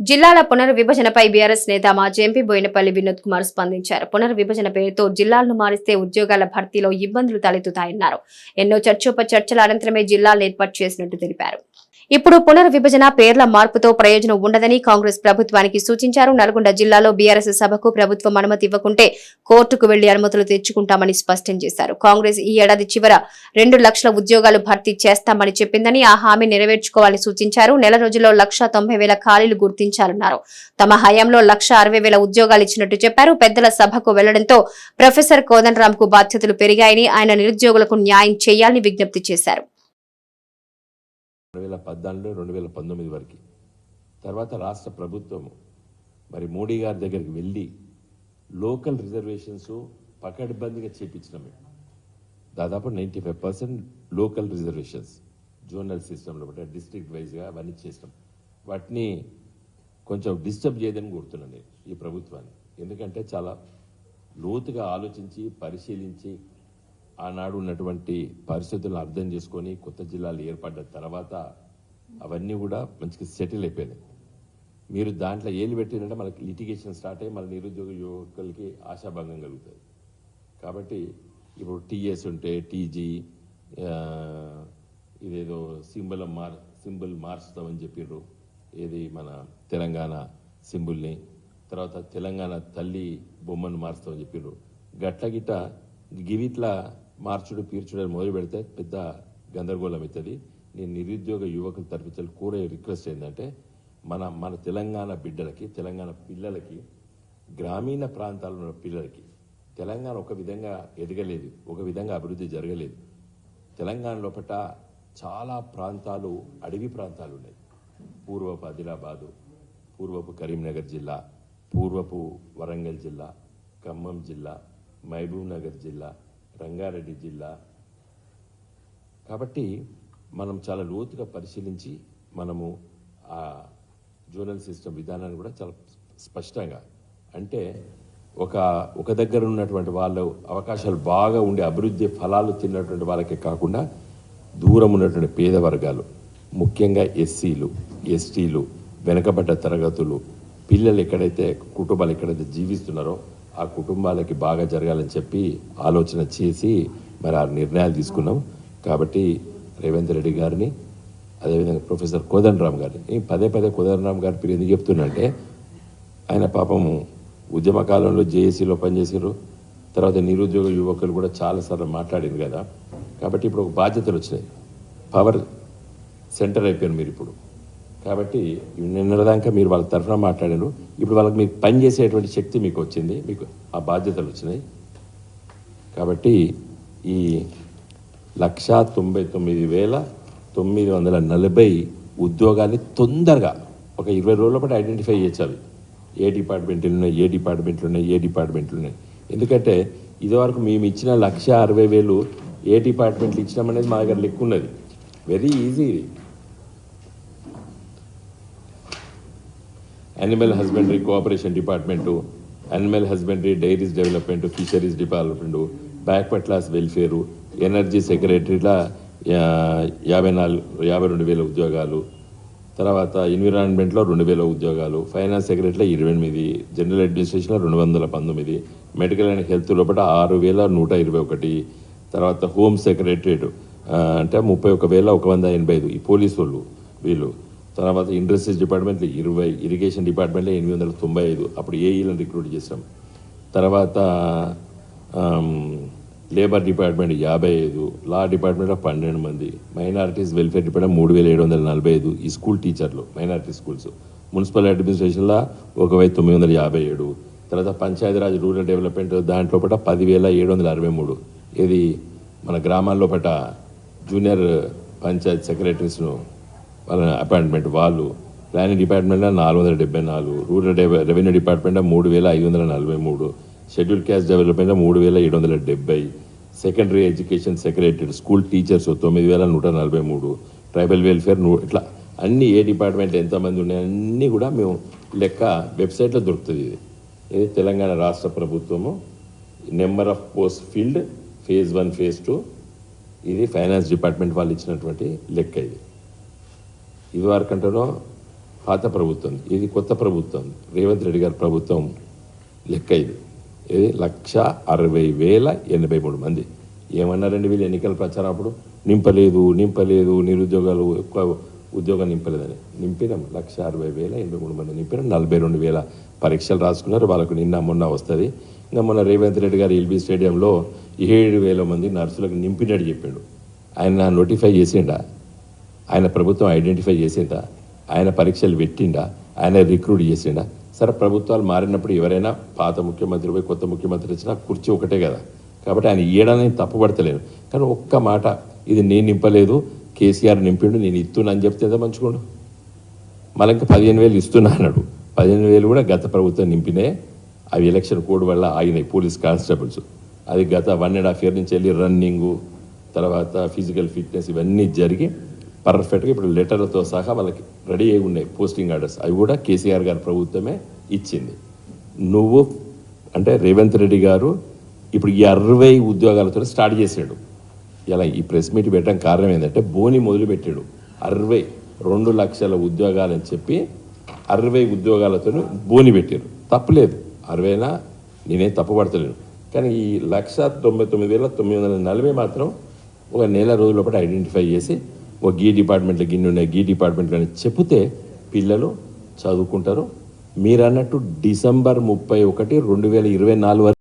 జిల్లాల పునర్విభజనపై బీఆర్ఎస్ నేత మాజీ ఎంపీ బోయినపల్లి వినోద్ కుమార్ స్పందించారు. పునర్విభజన పేరుతో జిల్లాలను మారిస్తే ఉద్యోగాల భర్తీలో ఇబ్బందులు తలెత్తుతాయన్నారు. ఎన్నో చర్చోప చర్చల అనంతరమే జిల్లాలను ఏర్పాటు చేసినట్టు తెలిపారు. ఇప్పుడు పునర్విభజన పేర్ల మార్పుతో ప్రయోజనం ఉండదని కాంగ్రెస్ ప్రభుత్వానికి సూచించారు. నల్గొండ జిల్లాలో బీఆర్ఎస్ సభకు ప్రభుత్వం అనుమతి ఇవ్వకుంటే కోర్టుకు వెళ్ళి అనుమతులు తెచ్చుకుంటామని స్పష్టం చేశారు. కాంగ్రెస్ ఈ ఏడాది చివర రెండు లక్షల ఉద్యోగాలు భర్తీ చేస్తామని చెప్పిందని ఆ హామీ నెరవేర్చుకోవాలని సూచించారు. నెల రోజుల్లో లక్ష తొంభై వేల ఖాళీలు గుర్తించాలన్నారు. తమ హయాంలో లక్ష అరవై వేల ఉద్యోగాలు ఇచ్చినట్టు చెప్పారు. పెద్దల సభకు వెళ్ళడంతో ప్రొఫెసర్ కోదండరామ్కు బాధ్యతలు పెరిగాయని ఆయన నిరుద్యోగులకు న్యాయం చేయాలని విజ్ఞప్తి చేశారు. రెండు వేల పద్నాలుగు రెండు వేల పంతొమ్మిది వరకు. తర్వాత రాష్ట్ర ప్రభుత్వం మరి మోడీ గారి దగ్గరికి వెళ్ళి లోకల్ రిజర్వేషన్స్ పకడ్బందీగా చేపించినాం మేము. దాదాపు ninety five percent local reservations zonal సిస్టంలో బట్టి డిస్ట్రిక్ట్ వైజ్గా అవన్నీ చేసినాం. వాటిని కొంచెం డిస్టర్బ్ చేయదని కోరుతున్నాను నేను ఈ ప్రభుత్వాన్ని. ఎందుకంటే చాలా లోతుగా ఆలోచించి పరిశీలించి ఆనాడు ఉన్నటువంటి పరిస్థితులను అర్థం చేసుకొని కొత్త జిల్లాలు ఏర్పడ్డ తర్వాత అవన్నీ కూడా మంచిగా సెటిల్ అయిపోయినాయి. మీరు దాంట్లో ఏలు పెట్టినంటే మనకి లిటిగేషన్ స్టార్ట్ అయ్యి మన నిరుద్యోగ యువకులకి ఆశాభంగం కలుగుతుంది. కాబట్టి ఇప్పుడు టీఎస్ ఉంటే టీజీ ఇదేదో సింబల్ మార్ సింబల్ మార్చుతామని చెప్పిర్రు. ఏది మన తెలంగాణ సింబుల్ని తర్వాత తెలంగాణ తల్లి బొమ్మను మార్చుతామని చెప్పిర్రు. గట్ల గిట్ట గివిట్లా మార్చుడు పీర్చుడు మొదలు పెడితే పెద్ద గందరగోళం అవుతుంది. నేను నిరుద్యోగ యువకుల తరఫు కోరే రిక్వెస్ట్ ఏంటంటే మన మన తెలంగాణ బిడ్డలకి తెలంగాణ పిల్లలకి గ్రామీణ ప్రాంతాల్లో ఉన్న పిల్లలకి తెలంగాణ ఒక విధంగా ఎదగలేదు ఒక విధంగా అభివృద్ధి జరగలేదు. తెలంగాణ లోపట చాలా ప్రాంతాలు అడవి ప్రాంతాలు ఉన్నాయి. పూర్వపు ఆదిలాబాదు పూర్వపు కరీంనగర్ జిల్లా పూర్వపు వరంగల్ జిల్లా ఖమ్మం జిల్లా మహబూబ్ నగర్ జిల్లా రంగారెడ్డి జిల్లా. కాబట్టి మనం చాలా లోతుగా పరిశీలించి మనము ఆ జోనల్ సిస్టమ్ విధానాన్ని కూడా చాలా స్పష్టంగా అంటే ఒక ఒక దగ్గర ఉన్నటువంటి వాళ్ళు అవకాశాలు బాగా ఉండే అభివృద్ధి ఫలాలు తిన్నటువంటి వాళ్ళకే కాకుండా దూరం ఉన్నటువంటి పేద వర్గాలు ముఖ్యంగా ఎస్సీలు ఎస్టీలు వెనకబడ్డ తరగతులు పిల్లలు ఎక్కడైతే కుటుంబాలు ఎక్కడైతే జీవిస్తున్నారో ఆ కుటుంబాలకి బాగా జరగాలని చెప్పి ఆలోచన చేసి మరి ఆ నిర్ణయాలు తీసుకున్నాం. కాబట్టి రేవంత్ రెడ్డి గారిని అదేవిధంగా ప్రొఫెసర్ కోదండరామ్ గారిని పదే పదే కోదండరామ్ గారి పేరు ఎందుకు చెప్తున్నంటే ఆయన పాపము ఉద్యమ కాలంలో జేఏసీలో పనిచేసారు తర్వాత నిరుద్యోగ యువకులు కూడా చాలాసార్లు మాట్లాడింది కదా. కాబట్టి ఇప్పుడు ఒక బాధ్యతలు వచ్చినాయి. పవర్ సెంటర్ అయిపోయారు మీరు ఇప్పుడు. కాబట్టి నిన్నదాకా మీరు వాళ్ళ తరఫున మాట్లాడారు. ఇప్పుడు వాళ్ళకి మీకు పని చేసేటువంటి శక్తి మీకు వచ్చింది. మీకు ఆ బాధ్యతలు వచ్చినాయి. కాబట్టి ఈ లక్ష తొంభై తొమ్మిది వేల తొమ్మిది వందల నలభై ఉద్యోగాన్ని తొందరగా ఒక ఇరవై రోజుల పాటు ఐడెంటిఫై చేయొచ్చు అవి ఏ డిపార్ట్మెంట్లు ఉన్నాయి ఏ డిపార్ట్మెంట్లు ఉన్నాయి ఏ డిపార్ట్మెంట్లు ఉన్నాయి ఎందుకంటే ఇదివరకు మేము ఇచ్చిన లక్ష అరవై వేలు ఏ డిపార్ట్మెంట్లు ఇచ్చినామనేది మా దగ్గర లెక్క ఉన్నది. Very easy animal husbandry cooperation department animal husbandry dairies development fisheries department backward class welfare energy సెక్రటరీల యాభై నాలుగు యాభై రెండు వేల ఉద్యోగాలు. తర్వాత ఎన్విరాన్మెంట్లో రెండు వేల ఉద్యోగాలు. ఫైనాన్స్ సెక్రటరీలో ఇరవై ఎనిమిది జనరల్ అడ్మినిస్ట్రేషన్లో రెండు వందల పంతొమ్మిది. మెడికల్ అండ్ హెల్త్ లోపల ఆరు వేల నూట ఇరవై ఒకటి. తర్వాత హోమ్ సెక్రటరేట్ అంటే ముప్పై ఒక వేల ఒక వంద ఎనభై ఐదు ఈ పోలీసు వాళ్ళు వీళ్ళు. తర్వాత ఇండస్ట్రీస్ డిపార్ట్మెంట్లో ఇరవై ఇరిగేషన్ డిపార్ట్మెంట్లో ఎనిమిది వందల తొంభై ఐదు. అప్పుడు ఏఈలను రిక్రూట్ చేసాం తర్వాత లేబర్ డిపార్ట్మెంట్ యాభై ఐదు లా డిపార్ట్మెంట్లో పన్నెండు మంది మైనారిటీస్ వెల్ఫేర్ డిపార్ట్మెంట్ మూడు వేల ఏడు వందల నలభై ఐదు ఈ స్కూల్ టీచర్లు మైనారిటీ స్కూల్స్. మున్సిపల్ అడ్మినిస్ట్రేషన్లో ఒక వెయ్యి తొమ్మిది వందల యాభై ఏడు. తర్వాత పంచాయతీరాజ్ రూరల్ డెవలప్మెంట్ దాంట్లో పట పదివేల ఏడు వందల అరవై మూడు. ఇది మన గ్రామాల్లో పట జూనియర్ పంచాయత్ సెక్రటరీస్ను వాళ్ళ అపాయింట్మెంట్ వాళ్ళు ప్లానింగ్ డిపార్ట్మెంట్లో నాలుగు వందల డెబ్బై నాలుగు రూరల్ రెవెన్యూ డిపార్ట్మెంట్ మూడు వేల ఐదు వందల నలభై మూడు షెడ్యూల్ క్యాస్ట్ డెవలప్మెంట్ మూడు వేల ఏడు వందల డెబ్బై secondary education secretary school teachers తొమ్మిది వేల నూట నలభై మూడు ట్రైబల్ వెల్ఫేర్ నూ ఇట్లా అన్ని ఏ డిపార్ట్మెంట్ ఎంతమంది ఉన్నాయి అన్నీ కూడా మేము లెక్క వెబ్సైట్లో దొరుకుతుంది ఇది. ఇది తెలంగాణ రాష్ట్ర ప్రభుత్వము. Number of post field phase one phase two ఇది ఫైనాన్స్ డిపార్ట్మెంట్ వాళ్ళు ఇచ్చినటువంటి లెక్క ఇది. ఇదివరకంటేనో పాత ప్రభుత్వం. ఇది కొత్త ప్రభుత్వం. రేవంత్ రెడ్డి గారి ప్రభుత్వం లెక్క ఇది. ఇది లక్ష అరవై వేల ఎనభై మూడు మంది. ఏమన్నారండి వీళ్ళు ఎన్నికల ప్రచారం అప్పుడు? నింపలేదు నింపలేదు నిరుద్యోగాలు ఎక్కువ ఉద్యోగం నింపలేదని. నింపినాం. లక్ష అరవై వేల ఎనభై మూడు మంది నింపినాం. నలభై రెండు వేల పరీక్షలు రాసుకున్నారు. వాళ్ళకు నిన్న మొన్న వస్తుంది. ఇంకా మొన్న రేవంత్ రెడ్డి గారు ఎల్బీ స్టేడియంలో ఏడు వేల మంది నర్సులకు నింపినట్టు చెప్పాడు. ఆయన నోటిఫై చేసిండా? ఆయన ప్రభుత్వం ఐడెంటిఫై చేసిందా? ఆయన పరీక్షలు పెట్టిండా? ఆయన రిక్రూట్ చేసిండా? సరే ప్రభుత్వాలు మారినప్పుడు ఎవరైనా పాత ముఖ్యమంత్రి పోయి కొత్త ముఖ్యమంత్రి వచ్చినా కుర్చీ ఒకటే కదా. కాబట్టి ఆయన ఇయ్యడానికి తప్పుపడతలేను కానీ ఒక్క మాట ఇది నేను నింపలేదు కేసీఆర్ నింపిండు నేను ఇస్తున్నా అని చెప్తే ఎంత మంచుకోండు. మళ్ళీ ఇంకా పదిహేను వేలు ఇస్తున్నా అన్నాడు. పదిహేను వేలు కూడా గత ప్రభుత్వం నింపినే అవి ఎలక్షన్ కోడ్ వల్ల ఆగినాయి పోలీస్ కానిస్టేబుల్స్. అది గత వన్ అండ్ హాఫ్ ఇయర్ నుంచి వెళ్ళి రన్నింగు తర్వాత ఫిజికల్ ఫిట్నెస్ ఇవన్నీ జరిగి పర్ఫెక్ట్గా ఇప్పుడు లెటర్లతో సహా వాళ్ళకి రెడీ అయి ఉన్నాయి పోస్టింగ్ ఆర్డర్స్. అవి కూడా కేసీఆర్ గారి ప్రభుత్వమే ఇచ్చింది. నువ్వు అంటే రేవంత్ రెడ్డి గారు ఇప్పుడు ఈ అరవై ఉద్యోగాలతో స్టార్ట్ చేసాడు ఇలా ఈ ప్రెస్ మీట్ పెట్టడం కారణం ఏంటంటే బోని మొదలుపెట్టాడు. అరవై రెండు లక్షల ఉద్యోగాలని చెప్పి అరవై ఉద్యోగాలతో బోని పెట్టారు. తప్పులేదు. అరవైనా నేనేం తప్పుపడతలేను కానీ ఈ లక్ష తొంభై తొమ్మిది వేల తొమ్మిది వందల నలభై మాత్రం ఒక నెల రోజుల పాటు ఐడెంటిఫై చేసి ఒక గీ డిపార్ట్మెంట్లో గిన్నె ఉన్నాయి గీ డిపార్ట్మెంట్లో అని చెప్తే పిల్లలు చదువుకుంటారు. మీరు అన్నట్టు డిసెంబర్ ముప్పై ఒకటి రెండు వేల ఇరవై నాలుగు